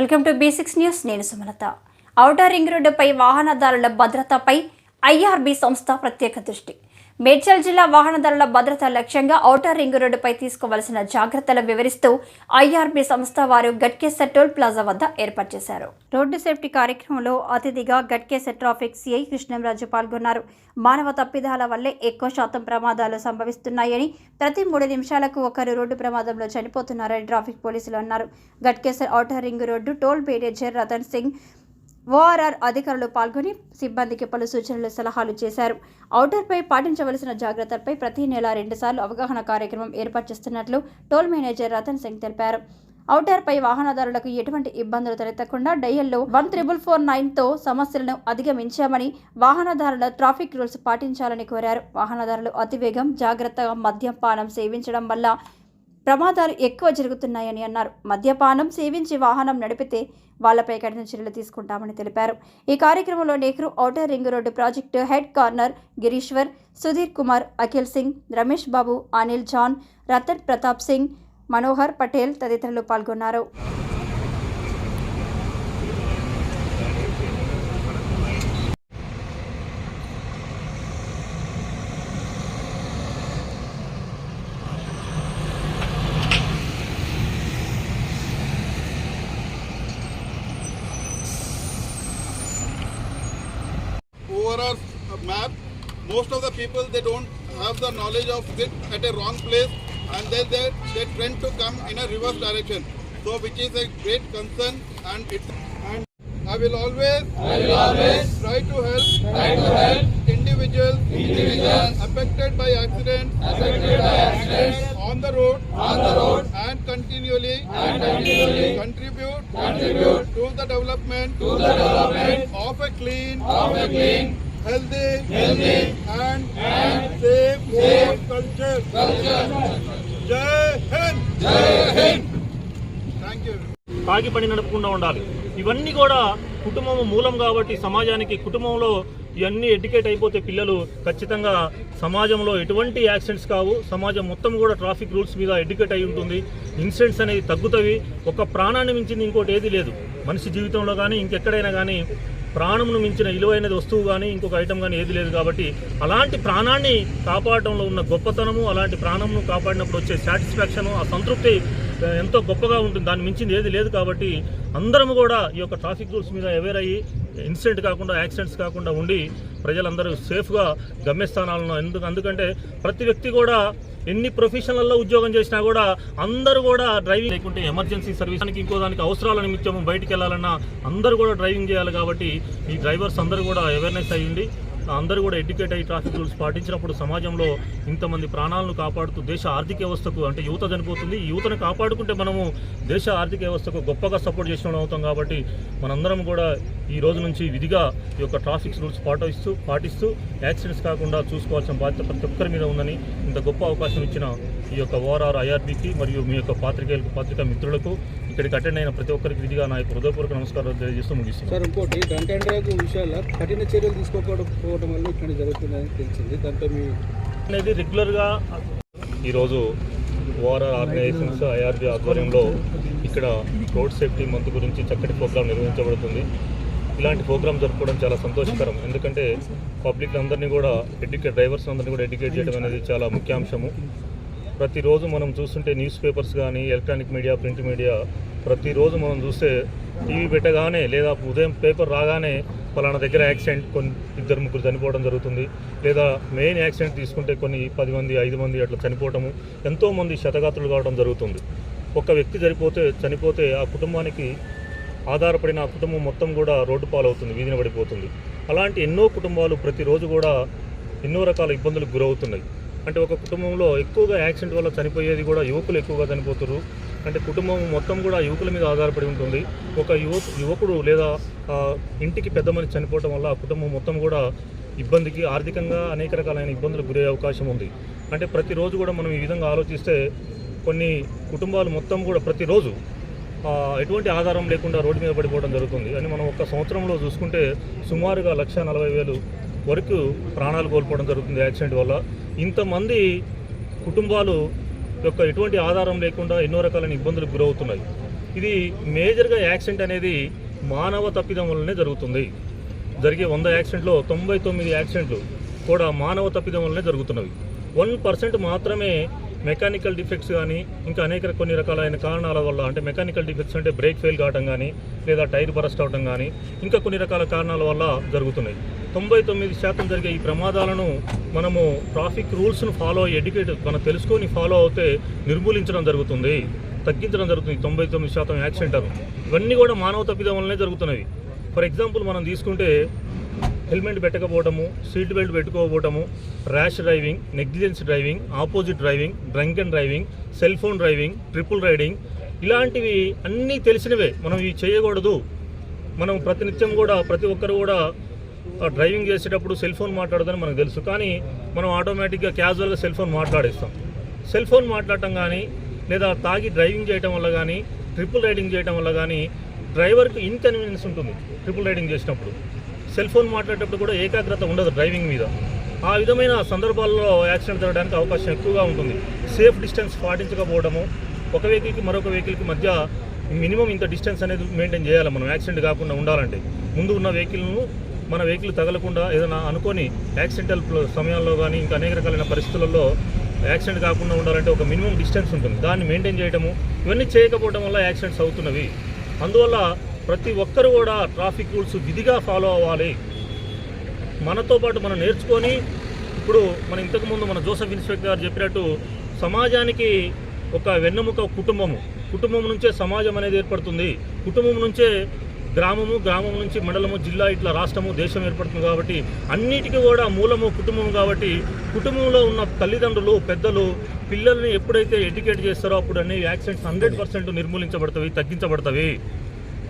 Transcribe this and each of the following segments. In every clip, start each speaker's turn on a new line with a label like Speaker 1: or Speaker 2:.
Speaker 1: Welcome to B six news. నేను Sumalatha. Outer ring రోడ్డుపై వాహనదారుల భద్రతపై ఐఆర్బీ సంస్థ ప్రత్యేక దృష్టి. మేడ్చల్ జిల్లా వాహనదారుల భద్రత లక్ష్యంగా ఔటర్ రింగ్ రోడ్డుపై తీసుకోవలసిన జాగ్రత్తలు వివరిస్తూ ఐఆర్బీ సంస్థ వారు గట్కేసర్ టోల్ ప్లాజా వద్ద ఏర్పాటు చేశారు. రోడ్డు సేఫ్టీ కార్యక్రమంలో అతిథిగా గట్కేసర్ ట్రాఫిక్ సిఐ కృష్ణంరాజు పాల్గొన్నారు. మానవ తప్పిదాల వల్లే ఎక్కువ శాతం ప్రమాదాలు సంభవిస్తున్నాయని ప్రతి మూడు నిమిషాలకు ఒకరు రోడ్డు ప్రమాదంలో చనిపోతున్నారని ట్రాఫిక్ పోలీసులు అన్నారు. Ghatkesar outer ring road toll manager Ratan Singh ORR అధికారులు పాల్గొని సిబ్బందికి పలు సూచనలు సలహాలు చేశారు. ఔటర్పై పాటించవలసిన జాగ్రత్తలపై ప్రతి నెల రెండుసార్లు అవగాహన కార్యక్రమం ఏర్పాటు చేస్తున్నట్లు టోల్ మేనేజర్ రతన్ సింగ్ తెలిపారు. ఔటర్పై వాహనదారులకు ఎటువంటి ఇబ్బందులు తలెత్తకుండా డయల్లో వన్ త్రిబుల్ ఫోర్ నైన్తో సమస్యలను అధిగమించామని వాహనదారుల ట్రాఫిక్ రూల్స్ పాటించాలని కోరారు. వాహనదారులు అతివేగం జాగ్రత్తగా మద్యపానం సేవించడం వల్ల ప్రమాదాలు ఎక్కువ జరుగుతున్నాయని అన్నారు. మద్యపానం సేవించి వాహనం నడిపితే వాళ్ళపై కఠిన చర్యలు తీసుకుంటామని తెలిపారు. ఈ కార్యక్రమంలో Nehru outer ring road project head corner Gireeshwar Sudheer Kumar Akhil Singh Ramesh Babu Anil John Ratan Pratap Singh Manohar Patel తదితరులు పాల్గొన్నారు.
Speaker 2: Overall map most of the people they don't have the knowledge of it at a wrong place and then they, they tend to come in a reverse direction. So which is a great concern and it and I will always I will always try to help try to help individuals individuals affected by accidents affected by accidents on the road on the road and continually and continually contribute to the development to the development of a clean of a clean healthy healthy and and safe safe culture culture jai hind jai hind thank you
Speaker 3: తాగి పని నడపకుండా ఉండాలి ఇవన్నీ కూడా కుటుంబం మూలం కాబట్టి సమాజానికి కుటుంబంలో ఇవన్నీ ఎడ్యుకేట్ అయిపోతే పిల్లలు ఖచ్చితంగా సమాజంలో ఎటువంటి యాక్సిడెంట్స్ కావు. సమాజం మొత్తం కూడా ట్రాఫిక్ రూల్స్ మీద ఎడ్యుకేట్ అయి ఉంటుంది. ఇన్సిడెంట్స్ అనేది తగ్గుతవి. ఒక ప్రాణాన్ని మించింది ఇంకోటి ఏది లేదు. మనిషి జీవితంలో కానీ ఇంకెక్కడైనా కానీ ప్రాణమును మించిన విలువైనది వస్తువు కానీ ఇంకొక ఐటమ్ కానీ ఏది లేదు కాబట్టి అలాంటి ప్రాణాన్ని కాపాడటంలో ఉన్న గొప్పతనము అలాంటి ప్రాణమును కాపాడినప్పుడు వచ్చే సాటిస్ఫాక్షను ఆ సంతృప్తి ఎంతో గొప్పగా ఉంటుంది. దాన్ని మించింది ఏది లేదు కాబట్టి అందరం కూడా ఈ యొక్క ట్రాఫిక్ రూల్స్ మీద అవేర్ అయ్యి ఇన్సిడెంట్ కాకుండా యాక్సిడెంట్స్ కాకుండా ఉండి ప్రజలందరూ సేఫ్గా గమ్యస్థానాలను ఎందుకు అందుకంటే ప్రతి వ్యక్తి కూడా ఎన్ని ప్రొఫెషనల్లో ఉద్యోగం చేసినా కూడా అందరూ కూడా డ్రైవింగ్ లేకుంటే ఎమర్జెన్సీ సర్వీస్. దానికి ఇంకో దానికి అవసరాల నిమిత్తం బయటికి వెళ్ళాలన్నా అందరూ కూడా డ్రైవింగ్ చేయాలి కాబట్టి ఈ డ్రైవర్స్ అందరూ కూడా అవేర్నెస్ అయ్యింది అందరూ కూడా ఎడ్యుకేట్ అయ్యి ట్రాఫిక్ రూల్స్ పాటించినప్పుడు సమాజంలో ఇంతమంది ప్రాణాలను కాపాడుతూ దేశ ఆర్థిక వ్యవస్థకు అంటే యువత చనిపోతుంది. ఈ యువతను కాపాడుకుంటే మనము దేశ ఆర్థిక వ్యవస్థకు గొప్పగా సపోర్ట్ చేసిన అవుతాం కాబట్టి మనందరం కూడా ఈ రోజు నుంచి విధిగా ఈ యొక్క ట్రాఫిక్ రూల్స్ పాటిస్తూ పాటిస్తూ యాక్సిడెంట్స్ కాకుండా చూసుకోవాల్సిన బాధ్యత ప్రతి ఒక్కరి మీద ఉందని ఇంత గొప్ప అవకాశం ఇచ్చిన ఈ యొక్క ఓఆర్ఆర్ ఐఆర్బీకి మరియు మీ యొక్క పాత్రికేయులకు పాత్రికా మిత్రులకు ఇక్కడికి అటెండ్ అయిన ప్రతి ఒక్కరికి విధిగా నా యొక్క హృదయపూర్వక నమస్కారాలు తెలియజేస్తూ ముగిస్తున్నాను.
Speaker 4: సార్ ఇంకోటి గంట విషయాల్లో కఠిన చర్యలు తీసుకోకపోవడం వల్ల ఇక్కడ జరుగుతుందని తెలిసింది. దాంతో మీ
Speaker 3: అనేది రెగ్యులర్గా ఈరోజు ఓఆర్ఆర్ ఆర్గనైజేషన్స్ ఐఆర్బీ ఆధ్వర్యంలో ఇక్కడ రోడ్ సేఫ్టీ మంత్ గురించి చక్కటి ప్రోగ్రాం నిర్వహించబడుతుంది. ఇలాంటి ప్రోగ్రామ్ జరుపుకోవడం చాలా సంతోషకరం. ఎందుకంటే పబ్లిక్ అందరినీ కూడా ఎడ్యుకేట్ డ్రైవర్స్ అందరినీ కూడా ఎడ్యుకేట్ చేయడం అనేది చాలా ముఖ్యాంశము. ప్రతిరోజు మనం చూస్తుంటే న్యూస్ పేపర్స్ కానీ ఎలక్ట్రానిక్ మీడియా ప్రింట్ మీడియా ప్రతిరోజు మనం చూస్తే టీవీ పెట్టగానే లేదా ఉదయం పేపర్ రాగానే పలానా దగ్గర యాక్సిడెంట్ కొన్ని ఇద్దరు ముగ్గురు చనిపోవడం జరుగుతుంది. లేదా మెయిన్ యాక్సిడెంట్ తీసుకుంటే కొన్ని పది మంది ఐదు మంది అట్లా చనిపోవటము ఎంతోమంది శతగాత్రులు కావడం జరుగుతుంది. ఒక వ్యక్తి చనిపోతే చనిపోతే ఆ కుటుంబానికి ఆధారపడిన ఆ కుటుంబం మొత్తం కూడా రోడ్డు పాలవుతుంది వీధిన పడిపోతుంది. అలాంటి ఎన్నో కుటుంబాలు ప్రతిరోజు కూడా ఎన్నో రకాల ఇబ్బందులకు గురవుతున్నాయి. అంటే ఒక కుటుంబంలో ఎక్కువగా యాక్సిడెంట్ వల్ల చనిపోయేది కూడా యువకులు ఎక్కువగా చనిపోతున్నారు అంటే కుటుంబం మొత్తం కూడా యువకుల మీద ఆధారపడి ఉంటుంది. ఒక యువ యువకుడు లేదా ఇంటికి పెద్ద మనిషి చనిపోవడం వల్ల ఆ కుటుంబం మొత్తం కూడా ఇబ్బందికి ఆర్థికంగా అనేక రకాలైన ఇబ్బందులు గురయ్యే అవకాశం ఉంది. అంటే ప్రతిరోజు కూడా మనం ఈ విధంగా ఆలోచిస్తే కొన్ని కుటుంబాలు మొత్తం కూడా ప్రతిరోజు ఎటువంటి ఆధారం లేకుండా రోడ్డు మీద పడిపోవడం జరుగుతుంది. అని మనం ఒక సంవత్సరంలో చూసుకుంటే సుమారుగా లక్ష నలభై వేలు వరకు ప్రాణాలు కోల్పోవడం జరుగుతుంది యాక్సిడెంట్ వల్ల. ఇంతమంది కుటుంబాలు యొక్క ఎటువంటి ఆధారం లేకుండా ఎన్నో రకాలైన ఇబ్బందులకు గురవుతున్నాయి. ఇది మేజర్గా యాక్సిడెంట్ అనేది మానవ తప్పిదం వల్లనే జరుగుతుంది. జరిగే వంద యాక్సిడెంట్లో తొంభై తొమ్మిది యాక్సిడెంట్లు కూడా మానవ తప్పిదం వల్లనే జరుగుతున్నవి. వన్ పర్సెంట్ మాత్రమే మెకానికల్ డిఫెక్ట్స్ కానీ ఇంకా అనేక కొన్ని రకాలైన కారణాల వల్ల అంటే మెకానికల్ డిఫెక్ట్స్ అంటే బ్రేక్ ఫెయిల్ కావటం కానీ లేదా టైర్ బరస్ట్ అవటం కానీ ఇంకా కొన్ని రకాల కారణాల వల్ల జరుగుతున్నాయి. తొంభై తొమ్మిది శాతం జరిగే ఈ ప్రమాదాలను మనము ట్రాఫిక్ రూల్స్ను ఫాలో ఎడ్యుకేట్ మనం తెలుసుకొని ఫాలో అవుతే నిర్మూలించడం జరుగుతుంది తగ్గించడం జరుగుతుంది తొంభై తొమ్మిది శాతం యాక్సిడెంట్ ఇవన్నీ కూడా మానవ తప్పిదం వల్లనే జరుగుతున్నవి. ఫర్ ఎగ్జాంపుల్ మనం తీసుకుంటే హెల్మెట్ పెట్టకపోవటము seat belt పెట్టుకోకపోవటము rash driving negligence driving opposite driving drunk and driving cell phone driving triple riding ఇలాంటివి అన్నీ తెలిసినవే. మనం ఇవి చేయకూడదు. మనం ప్రతినిత్యం కూడా ప్రతి ఒక్కరు కూడా డ్రైవింగ్ చేసేటప్పుడు సెల్ ఫోన్ మాట్లాడదని మనకు తెలుసు. కానీ మనం ఆటోమేటిక్గా క్యాజువల్గా సెల్ ఫోన్ మాట్లాడేస్తాం. సెల్ ఫోన్ మాట్లాడటం కానీ లేదా తాగి డ్రైవింగ్ చేయటం వల్ల కానీ ట్రిపుల్ రైడింగ్ చేయటం వల్ల కానీ డ్రైవర్కి ఇన్కన్వీనియన్స్ ఉంటుంది ట్రిపుల్ రైడింగ్ చేసినప్పుడు. సెల్ ఫోన్ మాట్లాడేటప్పుడు కూడా ఏకాగ్రత ఉండదు డ్రైవింగ్ మీద. ఆ విధమైన సందర్భాల్లో యాక్సిడెంట్ జరగడానికి అవకాశం ఎక్కువగా ఉంటుంది. సేఫ్ డిస్టెన్స్ పాటించకపోవడము ఒక వెహికల్కి మరొక వెహికల్కి మధ్య మినిమం ఇంత డిస్టెన్స్ అనేది మెయింటైన్ చేయాలి మనం. యాక్సిడెంట్ కాకుండా ఉండాలంటే. ముందు ఉన్న వెహికల్ను మన వెహికల్ తగలకుండా ఏదైనా అనుకోని యాక్సిడెంటల్ సమయాల్లో కానీ ఇంకా అనేక రకాలైన పరిస్థితులలో యాక్సిడెంట్ కాకుండా ఉండాలంటే ఒక మినిమం డిస్టెన్స్ ఉంటుంది. దాన్ని మెయింటైన్ చేయడము ఇవన్నీ చేయకపోవడం వల్ల యాక్సిడెంట్స్ అవుతున్నవి. అందువల్ల ప్రతి ఒక్కరు కూడా ట్రాఫిక్ రూల్స్ విధిగా ఫాలో అవ్వాలి. మనతో పాటు మనం నేర్చుకొని ఇప్పుడు మన ఇంతకుముందు మన జోసఫ్ ఇన్స్పెక్టర్ గారు చెప్పినట్టు సమాజానికి ఒక వెన్నెముక కుటుంబము. కుటుంబం నుంచే సమాజం అనేది ఏర్పడుతుంది. కుటుంబం నుంచే గ్రామము గ్రామం నుంచి మండలము జిల్లా ఇట్లా రాష్ట్రము దేశం ఏర్పడుతుంది కాబట్టి అన్నిటికీ కూడా మూలము కుటుంబం కాబట్టి కుటుంబంలో ఉన్న తల్లిదండ్రులు పెద్దలు పిల్లల్ని ఎప్పుడైతే ఎడ్యుకేట్ చేస్తారో అప్పుడు అన్ని యాక్సిడెంట్స్ హండ్రెడ్ పర్సెంట్ నిర్మూలించబడతాయి తగ్గించబడతాయి.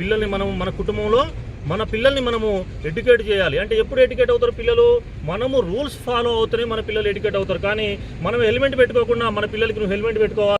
Speaker 3: పిల్లల్ని మనం మన కుటుంబంలో మన పిల్లల్ని మనము ఎడ్యుకేట్ చేయాలి. అంటే ఎప్పుడు ఎడ్యుకేట్ అవుతారు పిల్లలు? మనము రూల్స్ ఫాలో అవుతూనే మన పిల్లలు ఎడ్యుకేట్ అవుతారు. కానీ మనం హెల్మెట్ పెట్టుకోకుండా మన పిల్లలకి నువ్వు హెల్మెట్ పెట్టుకోవాలి?